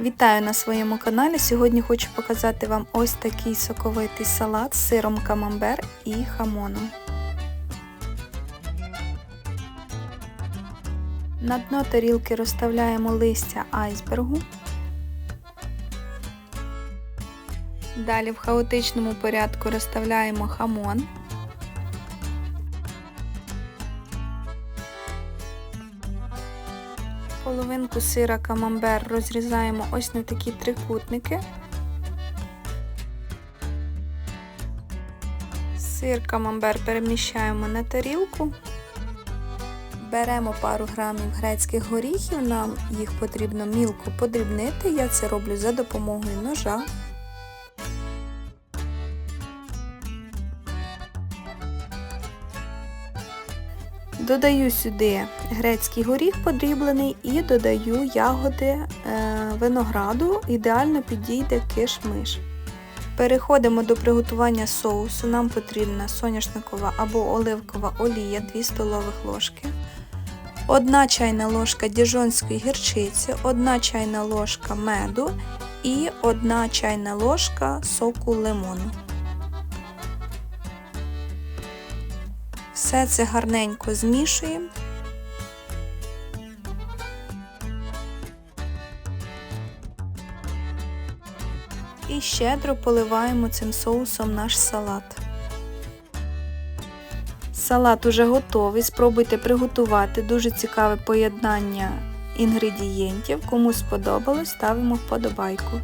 Вітаю на своєму каналі. Сьогодні хочу показати вам ось такий соковитий салат з сиром камамбер і хамоном. На дно тарілки розставляємо листя айсбергу. Далі в хаотичному порядку розставляємо хамон. Половинку сира камамбер розрізаємо ось на такі трикутники. Сир камамбер переміщаємо на тарілку. Беремо пару грамів грецьких горіхів, нам їх потрібно мілко подрібнити. Я це роблю за допомогою ножа. Додаю сюди грецький горіх подріблений і додаю ягоди е, винограду, ідеально підійде киш-миш. Переходимо до приготування соусу. Нам потрібна соняшникова або оливкова олія 2 столових ложки, 1 чайна ложка діжонської гірчиці, 1 чайна ложка меду і 1 чайна ложка соку лимону. Все це гарненько змішуємо. І щедро поливаємо цим соусом наш салат. Салат уже готовий. Спробуйте приготувати дуже цікаве поєднання інгредієнтів. Кому сподобалось, ставимо вподобайку.